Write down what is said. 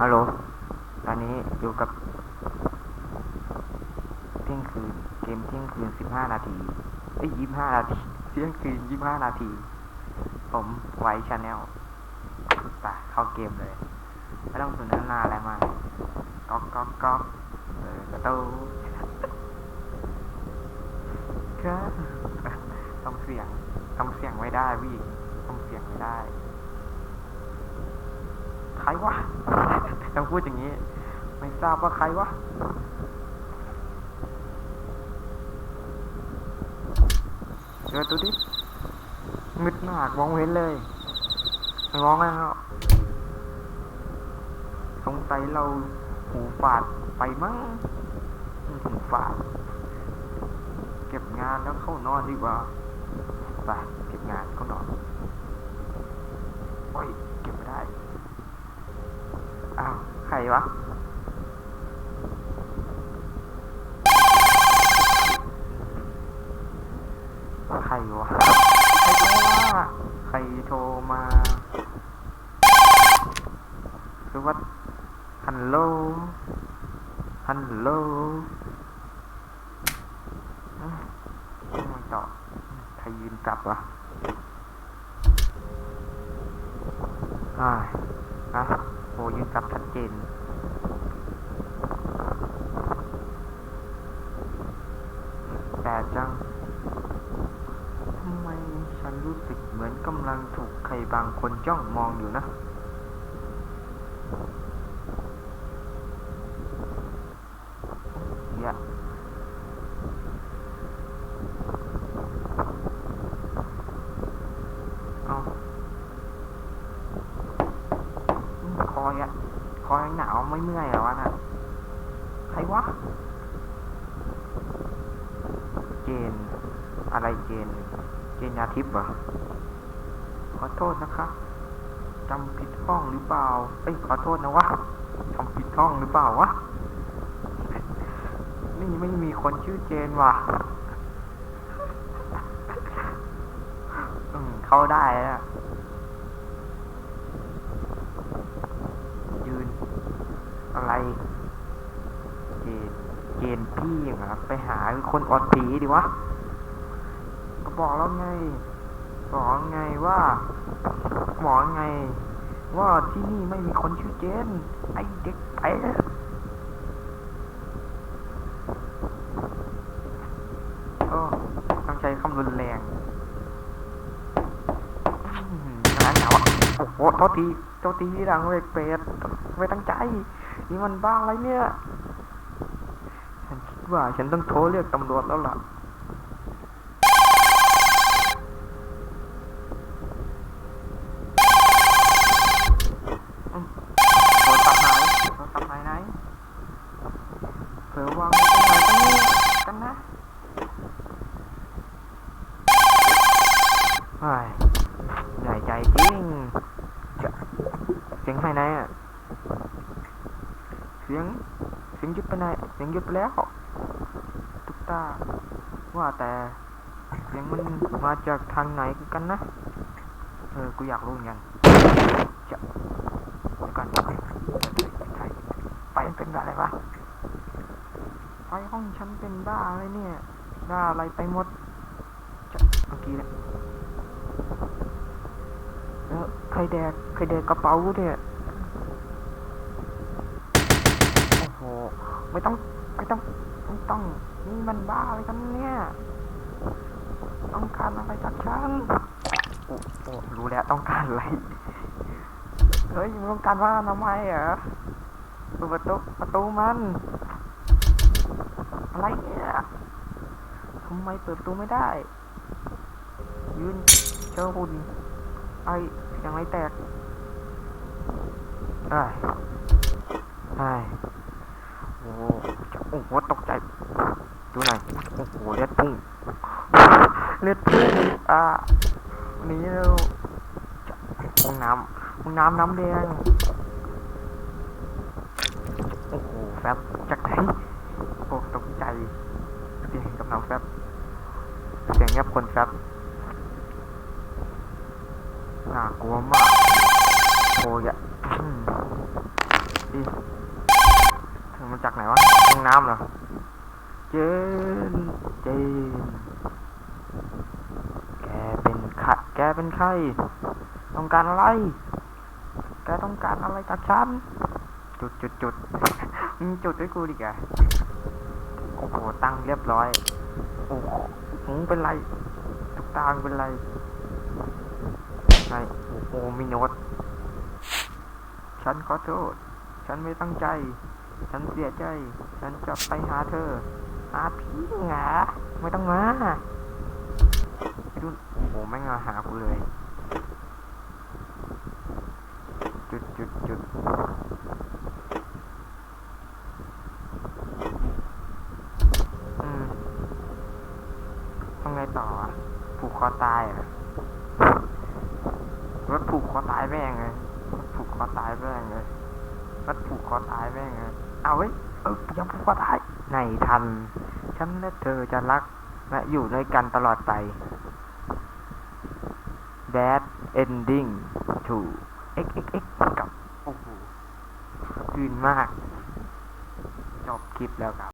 ฮัลโหล ตอนนี้อยู่กับเที่ยงคืน เกมเที่ยงคืนสิบห้านาทีเอ้ยี่ห้านาที เที่ยงคืนยี่ห้านาที ผมไว้ชาแนลไปเข้าเกมเลย ไม่ต้องสนทนาอะไรมากก๊อกก๊อกก๊อกเออกระตูครับต้องเสียงต้องเสียงไม่ได้พี่ต้องเสียงไม่ได้ ใครวะต้องพูดอย่างนี้ ไม่ทราบว่าใครวะเจอตัวดิมืดมากมองเห็นเลยไม่มองแล้วสงสัยเราหูฝาดไปมั้งหูฝาด เก็บงานแล้วเข้านอนดีกว่าไปเก็บงานเข้านอนโอ้ยเก็บไม่ได้ รวะ ใครวะ ใครโทรมาใครโทรมาคือว่าฮัลโหล ฮัลโหลไม่ตอบใครยืนกลับวะอ่านะ โหยืนกับชัดเจน แต่จังทำไมฉันรู้สึกเหมือนกำลังถูกใครบางคนจ้องมองอยู่นะ อย่าเอา อืมคอยอะคอยหนาวไม่เมื่อยเหรอวะน่ะใครวะเจน อะไรเจน เจนยาทิพย์เหรอขอโทษนะคะจำผิดห้องหรือเปล่า เอ้ยขอโทษนะวะจำผิดห้องหรือเปล่าวะ นี่ไม่มีคนชื่อเจนว่ะอืมเข้าได้แล้วยืน อะไร เจน เจนพี่เหรอไปหาคนออดผีดิวะ ก็บอกแล้วไง บอกไงว่าบอกไง ว่าที่นี่ไม่มีคนชื่อเจน ไอเด็กไปโอ้ต้องใช้คำรุนแรงอืมร้านหนาวอโอ้โหโทษทีโทษทีดังเวกเป็ดไม่ตั้งใจ นี่มันบ้าอะไรเนี่ย ว่าฉันต้องโทรเรียกตำรวจแล้วล่ะอืมโทรศัพท์ไหนโทรศัพท์ไหนไหนเผื่อวางไว้ตรงไหนกันนี่กันนะไอ้ใหญ่ใจจริงจะเสียงไปไหนอะ เสียง เสียงยุดไปไหน เสียงยุดไปแล้ว ตุ๊กตาว่าแต่เสียงมันมาจากทางไหนกันนะ เออ กูอยากรู้เหมือนกันจะก่อนไฟเป็นอะไรวะไฟห้องฉันเป็นบ้าอะไรเนี่ยบ้าอะไรไปหมดจะเมื่อกี้แล้วใครแดกใครแดกกระเป๋าเนี่ยโอ้โหไม่ต้องไม่ต้อง ไม่ต้องนี่มันบ้าอะไรกันเนี่ย ต้องการอะไรจากฉันโอ้โหรู้แล้วต้องการอะไร เฮ้ยมึงต้องการว่าทำไมเหรอเปิดประตูประตูมัน อะไรเนี่ยทำไมเปิดประตูไม่ได้ ยืนเจอหุ่นไอ้เสียงไรแตกไอ้ไอ้โอ้โหจะโอ้โหตกใจ ดูหน่อยโอ้โหเลือดพุ่งเลือดพุ่งอ่าหนีเร็วจะห้องน้ำห้องน้ำน้ำแดงโอ้โหแฟบจากไหนโอ้ตกใจเสียงกำลังแฟบเสียงเงียบคนแฟบน่ากลัวมากโอ้ยอะอืมดิเธอมาจากไหนวะห้องน้ำเหรอ เจน เจน แกเป็นใครแกเป็นใคร ต้องการอะไร แกต้องการอะไรจากฉัน จุดจุดจุดมึงจุดด้วยกูดิแกโอ้โห ตั้งเรียบร้อย โอ้โหงเป็นไร ทุกตางเป็นไรไงโอ้โหมีโน้ตฉันขอโทษ ฉันไม่ตั้งใจ ฉันเสียใจ ฉันจะไปหาเธอ หาพี่หงาไม่ต้องมาไอ้ดุนโอ้โหไม่งมาหากูเลย จุดจุดจุดอืมทำไงต่อผูกคอตายอะรถผูกคอตายแม่งเลยรถผูกคอตายแม่งเลยรถผูกคอตายแม่งเลยเอาเว้ย เออยังผูกคอตายในทัน ฉันและเธอจะรักและอยู่ด้วยกันตลอดไป Bad ending to x x x กับ โอ้โหคืนมาก จบคลิปแล้วครับ